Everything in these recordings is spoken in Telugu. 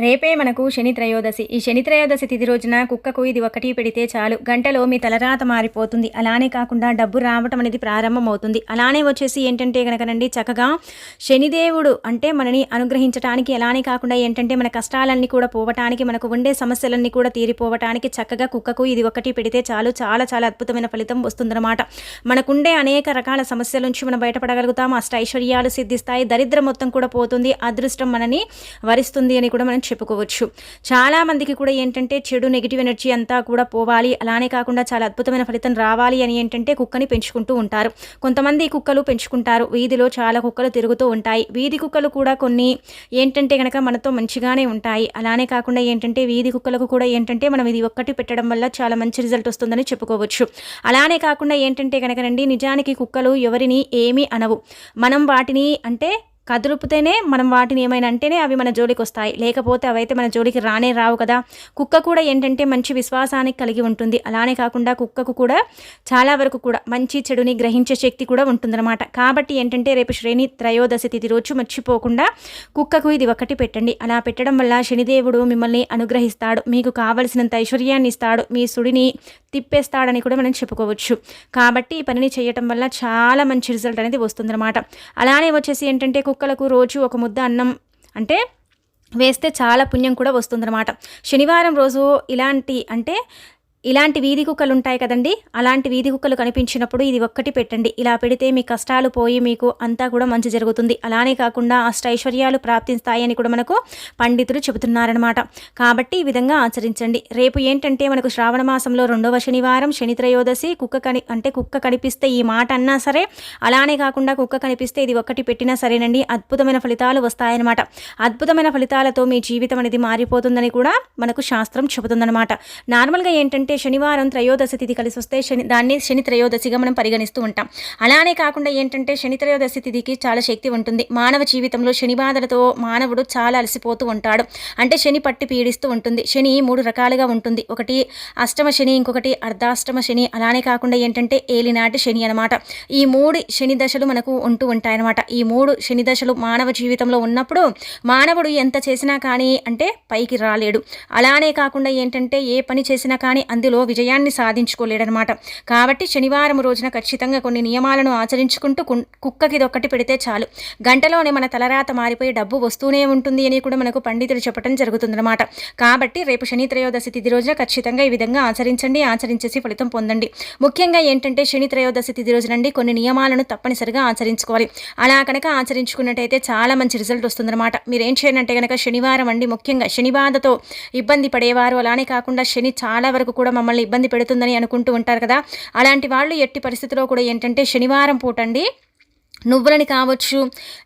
రేపే మనకు శని త్రయోదశి. ఈ శని త్రయోదశి తిథి రోజున కుక్కకు ఇది ఒకటి పెడితే చాలు. గంటలో మీ తలరాత మారిపోతుంది. అలానే కాకుండా డబ్బు రావటం అనేది ప్రారంభమవుతుంది. అలానే వచ్చేసి ఏంటంటే కనుకనండి చక్కగా శనిదేవుడు అంటే మనని అనుగ్రహించడానికి అలానే కాకుండా ఏంటంటే మన కష్టాలన్నీ కూడా పోవటానికి మనకు ఉండే సమస్యలన్నీ కూడా తీరిపోవటానికి చక్కగా కుక్కకు ఇది ఒకటి పెడితే చాలు. చాలా చాలా అద్భుతమైన ఫలితం వస్తుందన్నమాట. మనకుండే అనేక రకాల సమస్యల నుంచి మనం బయటపడగలుగుతాం. అష్ట ఐశ్వర్యాలు సిద్ధిస్తాయి. దరిద్రం మొత్తం కూడా పోతుంది. అదృష్టం మనని వరిస్తుంది అని కూడా మనం చెప్పుకోవచ్చు. చాలామందికి కూడా ఏంటంటే చెడు నెగిటివ్ ఎనర్జీ అంతా కూడా పోవాలి. అలానే కాకుండా చాలా అద్భుతమైన ఫలితం రావాలి అని ఏంటంటే కుక్కని పెంచుకుంటూ ఉంటారు. కొంతమంది కుక్కలు పెంచుకుంటారు. వీధిలో చాలా కుక్కలు తిరుగుతూ ఉంటాయి. వీధి కుక్కలు కూడా కొన్ని ఏంటంటే కనుక మనతో మంచిగానే ఉంటాయి. అలానే కాకుండా ఏంటంటే వీధి కుక్కలకు కూడా ఏంటంటే మనం ఇది ఒక్కటి పెట్టడం వల్ల చాలా మంచి రిజల్ట్ వస్తుందని చెప్పుకోవచ్చు. అలానే కాకుండా ఏంటంటే కనుక నిజానికి కుక్కలు ఎవరిని ఏమీ అనవు. మనం వాటిని అంటే కదులుపుతేనే మనం వాటిని ఏమైనా అంటేనే అవి మన జోలికి వస్తాయి. లేకపోతే అవైతే మన జోలికి రానే రావు కదా. కుక్క కూడా ఏంటంటే మంచి విశ్వాసానికి కలిగి ఉంటుంది. అలానే కాకుండా కుక్కకు కూడా చాలా వరకు కూడా మంచి చెడుని గ్రహించే శక్తి కూడా ఉంటుందన్నమాట. కాబట్టి ఏంటంటే రేపు శ్రేణి త్రయోదశి తిథి రోజు మర్చిపోకుండా కుక్కకు ఇది ఒకటి పెట్టండి. అలా పెట్టడం వల్ల శనిదేవుడు మిమ్మల్ని అనుగ్రహిస్తాడు. మీకు కావలసినంత ఐశ్వర్యాన్ని ఇస్తాడు. మీ సుడిని తిప్పేస్తాడని కూడా మనం చెప్పుకోవచ్చు. కాబట్టి ఈ పనిని చేయటం వల్ల చాలా మంచి రిజల్ట్ అనేది వస్తుందన్నమాట. అలానే వచ్చేసి ఏంటంటే కుక్కలకు రోజు ఒక ముద్ద అన్నం అంటే వేస్తే చాలా పుణ్యం కూడా వస్తుందన్నమాట. శనివారం రోజు ఇలాంటి అంటే ఇలాంటి వీధి కుక్కలు ఉంటాయి కదండి. అలాంటి వీధి కుక్కలు కనిపించినప్పుడు ఇది ఒక్కటి పెట్టండి. ఇలా పెడితే మీ కష్టాలు పోయి మీకు అంతా కూడా మంచి జరుగుతుంది. అలానే కాకుండా అష్టైశ్వర్యాలు ప్రాప్తిస్తాయని కూడా మనకు పండితులు చెబుతున్నారనమాట కాబట్టి ఈ విధంగా ఆచరించండి. రేపు ఏంటంటే మనకు శ్రావణ మాసంలో రెండవ శనివారం శని త్రయోదశి కుక్క కని అంటే కుక్క కనిపిస్తే ఈ మాట అన్నా సరే అలానే కాకుండా కుక్క కనిపిస్తే ఇది ఒక్కటి పెట్టినా సరేనండి. అద్భుతమైన ఫలితాలు వస్తాయన్నమాట. అద్భుతమైన ఫలితాలతో మీ జీవితం అనేది మారిపోతుందని కూడా మనకు శాస్త్రం చెబుతుందన్నమాట. నార్మల్గా ఏంటంటే అంటే శనివారం త్రయోదశి తిథి కలిసి వస్తే శని దాన్ని శని త్రయోదశిగా మనం పరిగణిస్తూ ఉంటాం. అలానే కాకుండా ఏంటంటే శని త్రయోదశి తిథికి చాలా శక్తి ఉంటుంది. మానవ జీవితంలో శని బాధలతో మానవుడు చాలా అలసిపోతూ ఉంటాడు. అంటే శని పట్టి పీడిస్తూ ఉంటుంది. శని మూడు రకాలుగా ఉంటుంది. ఒకటి అష్టమ శని ఇంకొకటి అర్ధాష్టమ శని. అలానే కాకుండా ఏంటంటే ఏలినాటి శని అనమాట ఈ మూడు శని దశలు మనకు ఉంటూ ఉంటాయన్నమాట. ఈ మూడు శని దశలు మానవ జీవితంలో ఉన్నప్పుడు మానవుడు ఎంత చేసినా కానీ అంటే పైకి రాలేడు. అలానే కాకుండా ఏంటంటే ఏ పని చేసినా కానీ అందులో విజయాన్ని సాధించుకోలేడనమాట. కాబట్టి శనివారం రోజున ఖచ్చితంగా కొన్ని నియమాలను ఆచరించుకుంటూ కుక్కకి ఇదొక్కటి పెడితే చాలు. గంటలోనే మన తలరాత మారిపోయి డబ్బు వస్తూనే ఉంటుంది అని కూడా మనకు పండితులు చెప్పడం జరుగుతుందన్నమాట కాబట్టి రేపు శని త్రయోదశి తిథి రోజున ఖచ్చితంగా ఈ విధంగా ఆచరించండి ఆచరించేసి ఫలితం పొందండి. ముఖ్యంగా ఏంటంటే శని త్రయోదశి తిథి రోజునండి కొన్ని నియమాలను తప్పనిసరిగా ఆచరించుకోవాలి. అలా కనుక ఆచరించుకున్నట్టయితే చాలా మంచి రిజల్ట్ వస్తుందన్నమాట మీరు ఏం చేయనంటే కనుక శనివారం అండి ముఖ్యంగా శని బాధతో ఇబ్బంది పడేవారు. అలానే కాకుండా శని చాలా వరకు కూడా మమ్మల్ని ఇబ్బంది పెడుతుందని అనుకుంటూ ఉంటారు కదా. అలాంటి వాళ్ళు ఎట్టి పరిస్థితిలో కూడా ఏంటంటే శనివారం పూటండి నువ్వులని కావచ్చు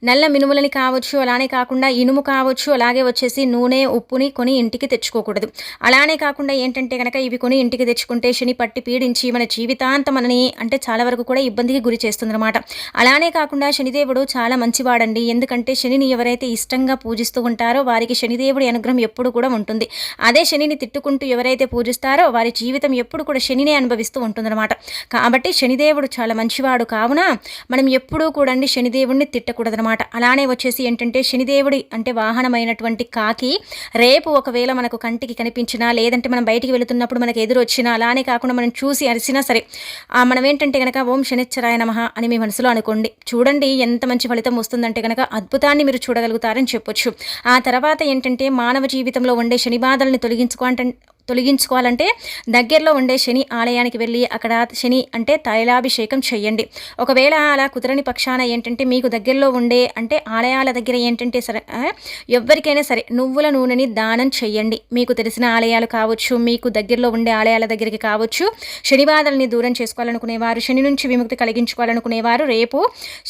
నల్ల మినుములని కావచ్చు అలానే కాకుండా ఇనుము కావచ్చు అలాగే వచ్చేసి నూనె ఉప్పుని కొని ఇంటికి తెచ్చుకోకూడదు. అలానే కాకుండా ఏంటంటే కనుక ఇవి కొని ఇంటికి తెచ్చుకుంటే శని పట్టి పీడించి మన జీవితాంతం మనని అంటే చాలా వరకు కూడా ఇబ్బందికి గురి చేస్తుందన్నమాట. అలానే కాకుండా శనిదేవుడు చాలా మంచివాడండి. ఎందుకంటే శనిని ఎవరైతే ఇష్టంగా పూజిస్తూ ఉంటారో వారికి శనిదేవుడి అనుగ్రహం ఎప్పుడు కూడా ఉంటుంది. అదే శనిని తిట్టుకుంటూ ఎవరైతే పూజిస్తారో వారి జీవితం ఎప్పుడు కూడా శనినే అనుభవిస్తూ ఉంటుందన్నమాట. కాబట్టి శనిదేవుడు చాలా మంచివాడు. కావున మనం ఎప్పుడూ కూడా చూడండి శనిదేవుడిని తిట్టకూడదనమాట. అలానే వచ్చేసి ఏంటంటే శనిదేవుడి అంటే వాహనమైనటువంటి కాకి రేపు ఒకవేళ మనకు కంటికి కనిపించినా లేదంటే మనం బయటికి వెళుతున్నప్పుడు మనకు ఎదురు వచ్చినా అలానే కాకుండా మనం చూసి అరిసినా సరే మనం ఏంటంటే కనుక ఓం శనిచ్చరాయ నమ అని మీ మనసులో అనుకోండి. చూడండి ఎంత మంచి ఫలితం వస్తుందంటే కనుక అద్భుతాన్ని మీరు చూడగలుగుతారని చెప్పొచ్చు. ఆ తర్వాత ఏంటంటే మానవ జీవితంలో ఉండే శని బాధల్ని తొలగించుకో తొలగించుకోవాలంటే దగ్గరలో ఉండే శని ఆలయానికి వెళ్ళి అక్కడ శని అంటే తైలాభిషేకం చేయండి. ఒకవేళ అలా కుదరని పక్షాన ఏంటంటే మీకు దగ్గరలో ఉండే అంటే ఆలయాల దగ్గర ఏంటంటే సరే ఎవరికైనా సరే నువ్వుల నూనెని దానం చేయండి. మీకు తెలిసిన ఆలయాలు కావచ్చు మీకు దగ్గరలో ఉండే ఆలయాల దగ్గరికి కావచ్చు శనివాదాలని దూరం చేసుకోవాలనుకునేవారు శని నుంచి విముక్తి కలిగించుకోవాలనుకునేవారు రేపు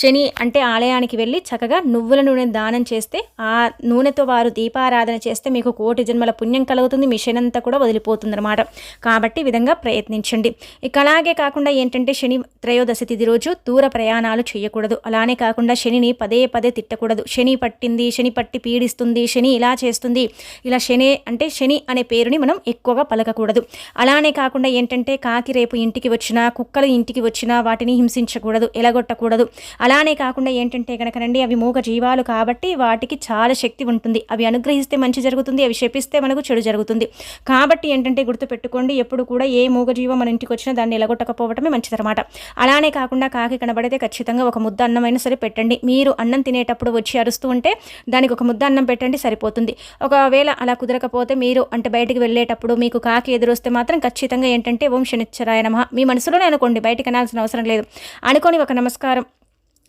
శని అంటే ఆలయానికి వెళ్ళి చక్కగా నువ్వుల నూనె దానం చేస్తే ఆ నూనెతో వారు దీపారాధన చేస్తే మీకు కోటి జన్మల పుణ్యం కలుగుతుంది మిషన్ అంతా కూడా వదిలిపోతుందన్నమాట. కాబట్టి విధంగా ప్రయత్నించండి. ఇక అలాగే కాకుండా ఏంటంటే శని త్రయోదశి తిథి రోజు దూర ప్రయాణాలు చేయకూడదు. అలానే కాకుండా శనిని పదే పదే తిట్టకూడదు. శని పట్టింది శని పట్టి పీడిస్తుంది శని ఇలా చేస్తుంది ఇలా శని అంటే శని అనే పేరుని మనం ఎక్కువగా పలకకూడదు. అలానే కాకుండా ఏంటంటే కాకి రేపు ఇంటికి వచ్చినా కుక్కలు ఇంటికి వచ్చినా వాటిని హింసించకూడదు ఎలగొట్టకూడదు. అలానే కాకుండా ఏంటంటే కనుకనండి అవి మూగ జీవాలు కాబట్టి వాటికి చాలా శక్తి ఉంటుంది. అవి అనుగ్రహిస్తే మంచి జరుగుతుంది అవి శపిస్తే మనకు చెడు జరుగుతుంది. కాబట్టి కాబట్టి ఏంటంటే గుర్తుపెట్టుకోండి ఎప్పుడు కూడా ఏ మూగజీవం మన ఇంటికి వచ్చినా దాన్ని ఎలగొట్టకపోవటమే మంచిదన్నమాట. అలానే కాకుండా కాకి కనబడితే ఖచ్చితంగా ఒక ముద్ద అన్నమైనా సరే పెట్టండి. మీరు అన్నం తినేటప్పుడు వచ్చి అరుస్తూ ఉంటే దానికి ఒక ముద్ద అన్నం పెట్టండి సరిపోతుంది. ఒకవేళ అలా కుదరకపోతే మీరు అంటే బయటికి వెళ్ళేటప్పుడు మీకు కాకి ఎదురొస్తే మాత్రం ఖచ్చితంగా ఏంటంటే ఓం శనిచ్చరాయ నమ. మీ మనసులోనే అనుకోండి బయటికి అనాల్సిన అవసరం లేదు. అనుకొని ఒక నమస్కారం.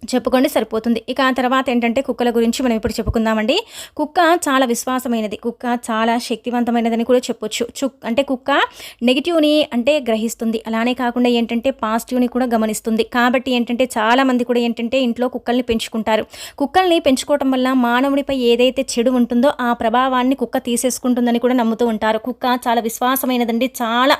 చెప్పుకోండి సరిపోతుంది. ఇక ఆ తర్వాత ఏంటంటే కుక్కల గురించి మనం ఇప్పుడు చెప్పుకుందామండి. కుక్క చాలా విశ్వాసమైనది. కుక్క చాలా శక్తివంతమైనదని కూడా చెప్పొచ్చు. చుక్ అంటే కుక్క నెగిటివ్ని అంటే గ్రహిస్తుంది. అలానే కాకుండా ఏంటంటే పాజిటివ్ని కూడా గమనిస్తుంది. కాబట్టి ఏంటంటే చాలామంది కూడా ఏంటంటే ఇంట్లో కుక్కల్ని పెంచుకుంటారు. కుక్కల్ని పెంచుకోవటం వల్ల మానవుడిపై ఏదైతే చెడు ఉంటుందో ఆ ప్రభావాన్ని కుక్క తీసేసుకుంటుందని కూడా నమ్ముతూ ఉంటారు. కుక్క చాలా విశ్వాసమైనదండి. చాలా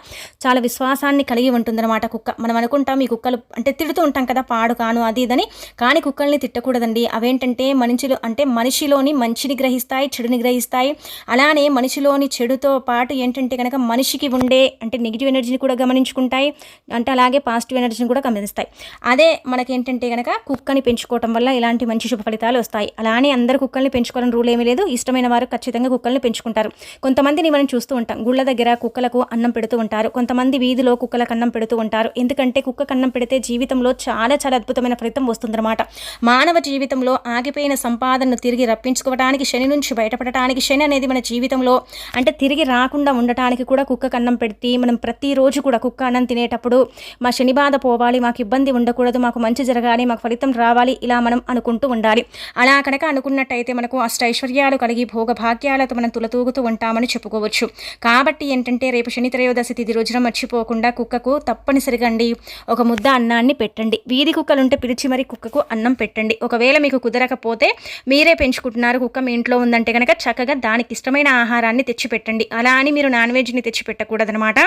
చాలా విశ్వాసాన్ని కలిగి ఉంటుందన్నమాట కుక్క. మనం అనుకుంటాం ఈ కుక్కలు అంటే తిడుతూ ఉంటాం కదా పాడు కాను అది ఇదని. కానీ కుక్కల్ని తిట్టకూడదండి. అవేంటంటే మనిషిలో అంటే మనిషిలోని మంచిని గ్రహిస్తాయి చెడుని గ్రహిస్తాయి. అలానే మనిషిలోని చెడుతో పాటు ఏంటంటే కనుక మనిషికి ఉండే అంటే నెగిటివ్ ఎనర్జీని కూడా గమనించుకుంటాయి. అంటే అలాగే పాజిటివ్ ఎనర్జీని కూడా గమనిస్తాయి. అదే మనకేంటంటే కనుక కుక్కని పెంచుకోవటం వల్ల ఇలాంటి మంచి శుభ ఫలితాలు వస్తాయి. అలానే అందరు కుక్కల్ని పెంచుకోవాలని రూల్ ఏమీ లేదు. ఇష్టమైన వారు ఖచ్చితంగా కుక్కల్ని పెంచుకుంటారు. కొంతమందిని మనం చూస్తూ ఉంటాం. గుళ్ళ దగ్గర కుక్కలకు అన్నం పెడుతూ ఉంటారు. కొంతమంది వీధిలో కుక్కలకు అన్నం పెడుతూ ఉంటారు. ఎందుకంటే కుక్క కన్నం పెడితే జీవితంలో చాలా చాలా అద్భుతమైన ఫలితం వస్తుంది అనమాట మానవ జీవితంలో ఆగిపోయిన సంపాదనను తిరిగి రప్పించుకోవడానికి శని నుంచి బయటపడటానికి శని అనేది మన జీవితంలో అంటే తిరిగి రాకుండా ఉండటానికి కూడా కుక్క కన్నం పెడితే మనం ప్రతిరోజు కూడా కుక్క అన్నం తినేటప్పుడు మా శని బాధ పోవాలి మాకు ఇబ్బంది ఉండకూడదు మాకు మంచి జరగాలి మాకు ఫలితం రావాలి ఇలా మనం అనుకుంటూ ఉండాలి. అలా కనుక అనుకున్నట్టయితే మనకు అష్టైశ్వర్యాలు కలిగి భోగభాగ్యాలతో మనం తులతూగుతూ ఉంటామని చెప్పుకోవచ్చు. కాబట్టి ఏంటంటే రేపు శని త్రయోదశి తిది రోజున మర్చిపోకుండా కుక్కకు తప్పనిసరిగా అండి ఒక ముద్ద అన్నాన్ని పెట్టండి. వీధి కుక్కలుంటే పిలిచి మరి కుక్క కుక్కకు అన్నం పెట్టండి. ఒకవేళ మీకు కుదరకపోతే మీరే పెంచుకుంటున్నారు. కుక్క మీ ఇంట్లో ఉందంటే కనుక చక్కగా దానికి ఇష్టమైన ఆహారాన్ని తెచ్చిపెట్టండి. అలా అని మీరు నాన్ వెజ్ని తెచ్చి పెట్టకూడదనమాట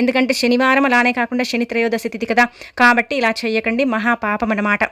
ఎందుకంటే శనివారం అలానే కాకుండా శని త్రయోదశి తిథి కదా. కాబట్టి ఇలా చేయకండి. మహాపాపం అనమాట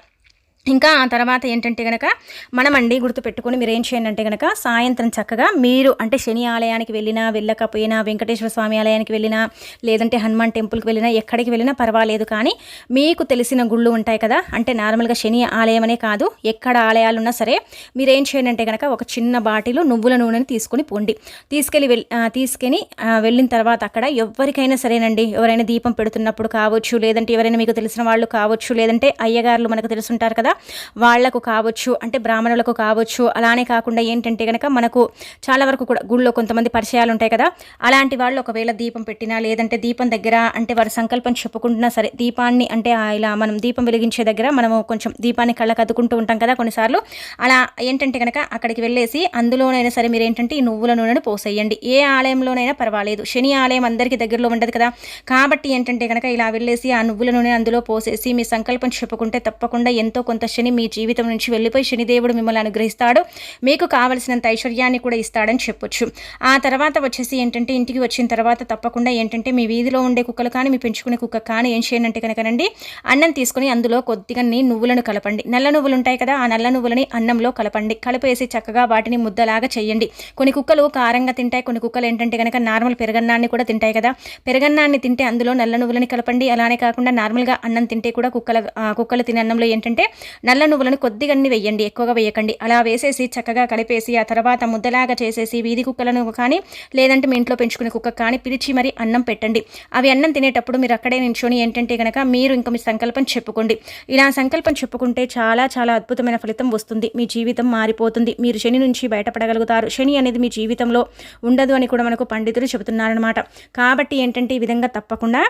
ఇంకా ఆ తర్వాత ఏంటంటే కనుక మనమండి గుర్తుపెట్టుకొని మీరు ఏం చేయండి అంటే కనుక సాయంత్రం చక్కగా మీరు అంటే శని ఆలయానికి వెళ్ళినా వెళ్ళకపోయినా వెంకటేశ్వర స్వామి ఆలయానికి వెళ్ళినా లేదంటే హనుమాన్ టెంపుల్కి వెళ్ళినా ఎక్కడికి వెళ్ళినా పర్వాలేదు కానీ మీకు తెలిసిన గుళ్ళు ఉంటాయి కదా. అంటే నార్మల్గా శని ఆలయం అనే కాదు ఎక్కడ ఆలయాలు ఉన్నా సరే మీరు ఏం చేయండి అంటే కనుక ఒక చిన్న బాటిల్ నువ్వుల నూనెని తీసుకొని పోండి. తీసుకెళ్ళి వెళ్ళి తీసుకెళ్ళి వెళ్ళిన తర్వాత అక్కడ ఎవరికైనా సరేనండి ఎవరైనా దీపం పెడుతున్నప్పుడు కావచ్చు లేదంటే ఎవరైనా మీకు తెలిసిన వాళ్ళు కావచ్చు లేదంటే అయ్యగారులు మనకు తెలుసుంటారు కదా వాళ్ళకు కావచ్చు అంటే బ్రాహ్మణులకు కావచ్చు అలానే కాకుండా ఏంటంటే కనుక మనకు చాలా వరకు కూడా గుళ్ళో కొంతమంది పరిచయాలు ఉంటాయి కదా అలాంటి వాళ్ళు ఒకవేళ దీపం పెట్టినా లేదంటే దీపం దగ్గర అంటే వారి సంకల్పం చెప్పుకుంటున్నా సరే దీపాన్ని అంటే ఇలా మనం దీపం వెలిగించే దగ్గర మనము కొంచెం దీపాన్ని కళ్ళకు అద్దుకుంటూ ఉంటాం కదా కొన్నిసార్లు. అలా ఏంటంటే కనుక అక్కడికి వెళ్ళేసి అందులోనైనా సరే మీరు ఏంటంటే ఈ నువ్వుల నూనెను పోసేయండి. ఏ ఆలయంలోనైనా పర్వాలేదు. శని ఆలయం అందరికీ దగ్గరలో ఉండదు కదా. కాబట్టి ఏంటంటే కనుక ఇలా వెళ్ళేసి ఆ నువ్వుల నూనె అందులో పోసేసి మీ సంకల్పం చెప్పుకుంటే తప్పకుండా ఎంతో కొంత శని మీ జీవితం నుంచి వెళ్ళిపోయి శనిదేవుడు మిమ్మల్ని అనుగ్రహిస్తాడు. మీకు కావలసినంత ఐశ్వర్యాన్ని కూడా ఇస్తాడని చెప్పొచ్చు. ఆ తర్వాత వచ్చేసి ఏంటంటే ఇంటికి వచ్చిన తర్వాత తప్పకుండా ఏంటంటే మీ వీధిలో ఉండే కుక్కలు కానీ మీ పెంచుకునే కుక్క కానీ ఏం చేయనంటే కనుకనండి అన్నం తీసుకుని అందులో కొద్దిగా నువ్వులను కలపండి. నల్ల నువ్వులు ఉంటాయి కదా ఆ నల్ల నువ్వులని అన్నంలో కలపండి. కలిపేసి చక్కగా వాటిని ముద్దలాగా చేయండి. కొన్ని కుక్కలు కారంగా తింటాయి కొన్ని కుక్కలు ఏంటంటే కనుక నార్మల్ పెరగన్నాన్ని కూడా తింటాయి కదా. పెరగన్నాన్ని తింటే అందులో నల్ల నువ్వులని కలపండి. అలానే కాకుండా నార్మల్గా అన్నం తింటే కూడా కుక్కల కుక్కలు తినే అన్నంలో ఏంటంటే నల్ల నువ్వులను కొద్దిగా వేయండి ఎక్కువగా వేయకండి అలా వేసేసి చక్కగా కలిపేసి ఆ తర్వాత ముద్దలాగా చేసేసి వీధి కుక్కలను కానీ లేదంటే మీ ఇంట్లో పెంచుకునే కుక్క కానీ పిలిచి మరి అన్నం పెట్టండి. అవి అన్నం తినేటప్పుడు మీరు అక్కడే నించుని ఏంటంటే కనుక మీరు ఇంకా మీ సంకల్పం చెప్పుకోండి. ఇలా సంకల్పం చెప్పుకుంటే చాలా చాలా అద్భుతమైన ఫలితం వస్తుంది. మీ జీవితం మారిపోతుంది. మీరు శని నుంచి బయటపడగలుగుతారు. శని అనేది మీ జీవితంలో ఉండదు అని కూడా మనకు పండితులు చెబుతున్నారనమాట కాబట్టి ఏంటంటే ఈ విధంగా తప్పకుండా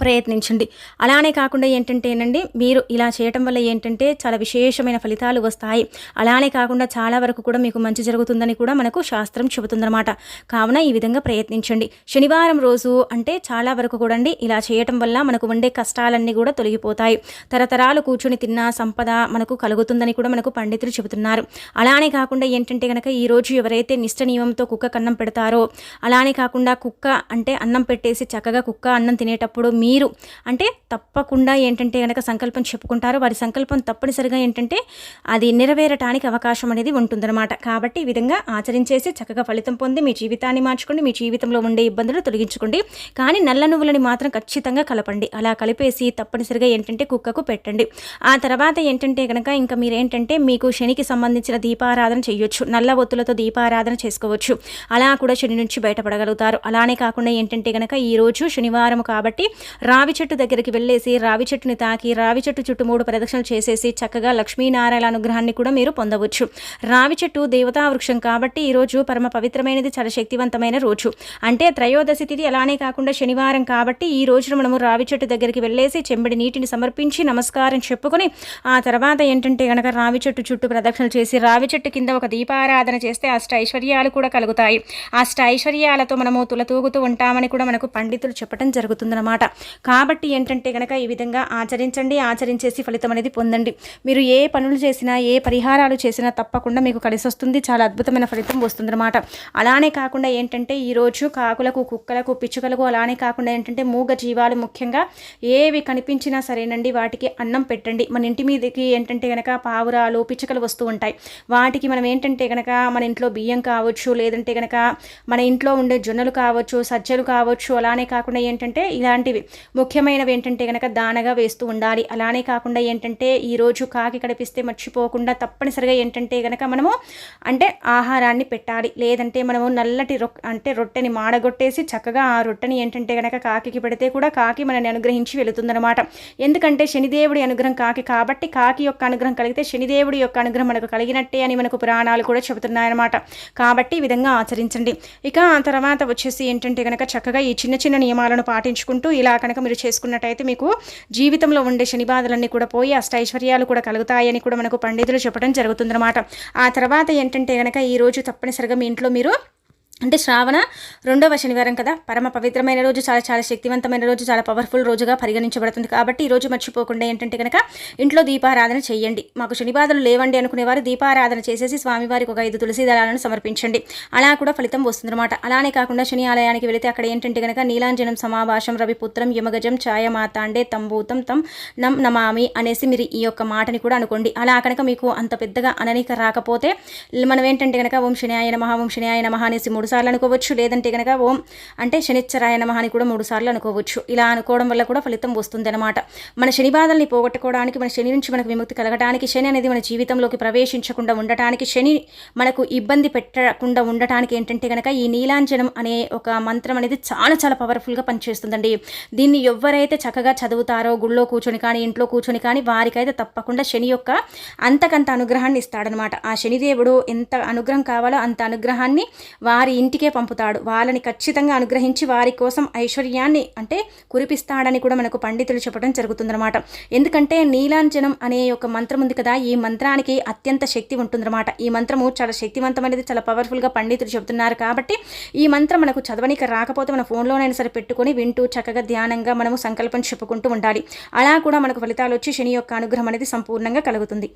ప్రయత్నించండి. అలానే కాకుండా ఏంటంటేనండి మీరు ఇలా చేయటం వల్ల ఏంటంటే చాలా విశేషమైన ఫలితాలు వస్తాయి. అలానే కాకుండా చాలా వరకు కూడా మీకు మంచి జరుగుతుందని కూడా మనకు శాస్త్రం చెబుతుందన్నమాట. కావున ఈ విధంగా ప్రయత్నించండి. శనివారం రోజు అంటే చాలా వరకు కూడా అండి ఇలా చేయటం వల్ల మనకు ఉండే కష్టాలన్నీ కూడా తొలగిపోతాయి. తరతరాలు కూర్చొని తిన్న సంపద మనకు కలుగుతుందని కూడా మనకు పండితులు చెబుతున్నారు. అలానే కాకుండా ఏంటంటే కనుక ఈరోజు ఎవరైతే నిష్ట నియమంతో కుక్క కన్నం పెడతారో అలానే కాకుండా కుక్క అంటే అన్నం పెట్టేసి చక్కగా కుక్క అన్నం తినేటప్పుడు మీరు. అంటే తప్పకుండా ఏంటంటే కనుక సంకల్పం చెప్పుకుంటారో వారి సంకల్పం తప్పనిసరిగా ఏంటంటే అది నెరవేరటానికి అవకాశం అనేది ఉంటుందన్నమాట. కాబట్టి ఈ విధంగా ఆచరించేసి చక్కగా ఫలితం పొంది మీ జీవితాన్ని మార్చుకోండి మీ జీవితంలో ఉండే ఇబ్బందులు తొలగించుకోండి. కానీ నల్ల నువ్వులని మాత్రం ఖచ్చితంగా కలపండి. అలా కలిపేసి తప్పనిసరిగా ఏంటంటే కుక్కకు పెట్టండి. ఆ తర్వాత ఏంటంటే కనుక ఇంకా మీరు ఏంటంటే మీకు శనికి సంబంధించిన దీపారాధన చేయొచ్చు. నల్ల ఒత్తులతో దీపారాధన చేసుకోవచ్చు. అలా కూడా శని నుంచి బయటపడగలుగుతారు. అలానే కాకుండా ఏంటంటే కనుక ఈరోజు శనివారం కాబట్టి రావి చెట్టు దగ్గరికి వెళ్ళేసి రావి చెట్టుని తాకి రావి చెట్టు చుట్టూ మూడు ప్రదక్షిణలు చేసేసి చక్కగా లక్ష్మీనారాయణ అనుగ్రహాన్ని కూడా మీరు పొందవచ్చు. రావి చెట్టు దేవతా వృక్షం కాబట్టి ఈరోజు పరమ పవిత్రమైనది చాలా శక్తివంతమైన రోజు. అంటే త్రయోదశి తిథి అలానే కాకుండా శనివారం కాబట్టి ఈ రోజున మనము రావి చెట్టు దగ్గరికి వెళ్ళేసి చెంబడి నీటిని సమర్పించి నమస్కారం చెప్పుకొని ఆ తర్వాత ఏంటంటే కనుక రావి చెట్టు చుట్టూ ప్రదక్షిణలు చేసి రావి చెట్టు కింద ఒక దీపారాధన చేస్తే అష్ట ఐశ్వర్యాలు కూడా కలుగుతాయి. అష్ట ఐశ్వర్యాలతో మనము తులతూగుతూ ఉంటామని కూడా మనకు పండితులు చెప్పడం జరుగుతుందన్నమాట. కాబట్టి ఏంటంటే కనుక ఈ విధంగా ఆచరించండి ఆచరించేసి ఫలితం అనేది పొందండి. మీరు ఏ పనులు చేసినా ఏ పరిహారాలు చేసినా తప్పకుండా మీకు కలిసి వస్తుంది చాలా అద్భుతమైన ఫలితం వస్తుందన్నమాట. అలానే కాకుండా ఏంటంటే ఈరోజు కాకులకు కుక్కలకు పిచ్చుకలకు అలానే కాకుండా ఏంటంటే మూగ జీవాలు ముఖ్యంగా ఏవి కనిపించినా సరేనండి వాటికి అన్నం పెట్టండి. మన ఇంటి మీదకి ఏంటంటే కనుక పావురాలు పిచ్చుకలు వస్తూ ఉంటాయి. వాటికి మనం ఏంటంటే కనుక మన ఇంట్లో బియ్యం కావచ్చు లేదంటే కనుక మన ఇంట్లో ఉండే జొన్నలు కావచ్చు సజ్జలు కావచ్చు అలానే కాకుండా ఏంటంటే ఇలాంటివి. ముఖ్యమైనవి ఏంటంటే కనుక దానగా వేస్తూ ఉండాలి. అలానే కాకుండా ఏంటంటే ఈరోజు కాకి కడిపిస్తే మర్చిపోకుండా తప్పనిసరిగా ఏంటంటే కనుక మనము అంటే ఆహారాన్ని పెట్టాలి. లేదంటే మనము నల్లటి రొ అంటే రొట్టెని మాడగొట్టేసి చక్కగా ఆ రొట్టెని ఏంటంటే కనుక కాకి పెడితే కూడా కాకి మనని అనుగ్రహించి వెళుతుందనమాట ఎందుకంటే శనిదేవుడి అనుగ్రహం కాకి కాబట్టి కాకి యొక్క అనుగ్రహం కలిగితే శనిదేవుడి యొక్క అనుగ్రహం మనకు కలిగినట్టే అని మనకు పురాణాలు కూడా చెబుతున్నాయన్నమాట. కాబట్టి ఈ విధంగా ఆచరించండి. ఇక ఆ తర్వాత వచ్చేసి ఏంటంటే కనుక చక్కగా ఈ చిన్న చిన్న నియమాలను పాటించుకుంటూ ఇలా కనుక మీరు చేసుకున్నట్టయితే మీకు జీవితంలో ఉండే శని బాధలన్నీ కూడా పోయి అష్టైశ్వర్యాలు కూడా కలుగుతాయని కూడా మనకు పండితులు చెప్పడం జరుగుతుందన్నమాట. ఆ తర్వాత ఏంటంటే కనుక ఈరోజు తప్పనిసరిగా మీ ఇంట్లో మీరు అంటే శ్రావణ రెండవ శనివారం కదా. పరమ పవిత్రమైన రోజు చాలా చాలా శక్తివంతమైన రోజు చాలా పవర్ఫుల్ రోజుగా పరిగణించబడుతుంది కాబట్టి ఈ రోజు మర్చిపోకుండా ఏంటంటే కనుక ఇంట్లో దీపారాధన చేయండి. మాకు శనిబాధలు లేవండి అనుకునేవారు దీపారాధన చేసేసి స్వామివారికి ఒక ఐదు తులసి దళాలను సమర్పించండి. అలా కూడా ఫలితం వస్తుందన్నమాట. అలానే కాకుండా శని ఆలయానికి వెళితే అక్కడ ఏంటంటే కనుక నీలాంజనం సమాభాషం రవిపుత్రం యమగజం ఛాయమాతాండే తంబూతం తం నం నమామి అనేసి మీరు ఈ యొక్క మాటని కూడా అనుకోండి. అలా కనుక మీకు అంత పెద్దగా అననీక రాకపోతే మనం ఏంటంటే కనుక ఓం శని ఆయన మహా ఓం శని ఆయన మహా అనేసి మూడు సార్లు అనుకోవచ్చు లేదంటే కనుక ఓం అంటే శనిచ్చరాయ నమ అని కూడా మూడు సార్లు అనుకోవచ్చు. ఇలా అనుకోవడం వల్ల కూడా ఫలితం వస్తుంది అనమాట మన శని బాధల్ని పోగొట్టుకోవడానికి మన శని నుంచి మనకు విముక్తి కలగడానికి శని అనేది మన జీవితంలోకి ప్రవేశించకుండా ఉండటానికి శని మనకు ఇబ్బంది పెట్టకుండా ఉండటానికి ఏంటంటే కనుక ఈ నీలాంజనం అనే ఒక మంత్రం అనేది చాలా చాలా పవర్ఫుల్గా పనిచేస్తుందండి. దీన్ని ఎవరైతే చక్కగా చదువుతారో గుళ్ళో కూర్చొని కానీ ఇంట్లో కూర్చొని కానీ వారికైతే తప్పకుండా శని యొక్క అంతకంత అనుగ్రహాన్ని ఇస్తాడనమాట ఆ శనిదేవుడు ఎంత అనుగ్రహం కావాలో అంత అనుగ్రహాన్ని వారి ఇంటికే పంపుతాడు. వాళ్ళని ఖచ్చితంగా అనుగ్రహించి వారి కోసం ఐశ్వర్యాన్ని అంటే కురిపిస్తాడని కూడా మనకు పండితులు చెప్పడం జరుగుతుందన్నమాట. ఎందుకంటే నీలాంజనం అనే ఒక మంత్రం ఉంది కదా ఈ మంత్రానికి అత్యంత శక్తి ఉంటుందన్నమాట. ఈ మంత్రము చాలా శక్తివంతమైనది చాలా పవర్ఫుల్గా పండితులు చెబుతున్నారు కాబట్టి ఈ మంత్రం మనకు చదవనికి రాకపోతే మన ఫోన్లోనైనా సరే పెట్టుకొని వింటూ చక్కగా ధ్యానంగా మనము సంకల్పం చెప్పుకుంటూ ఉండాలి. అలా కూడా మనకు ఫలితాలు వచ్చి శని యొక్క అనుగ్రహం అనేది సంపూర్ణంగా కలుగుతుంది.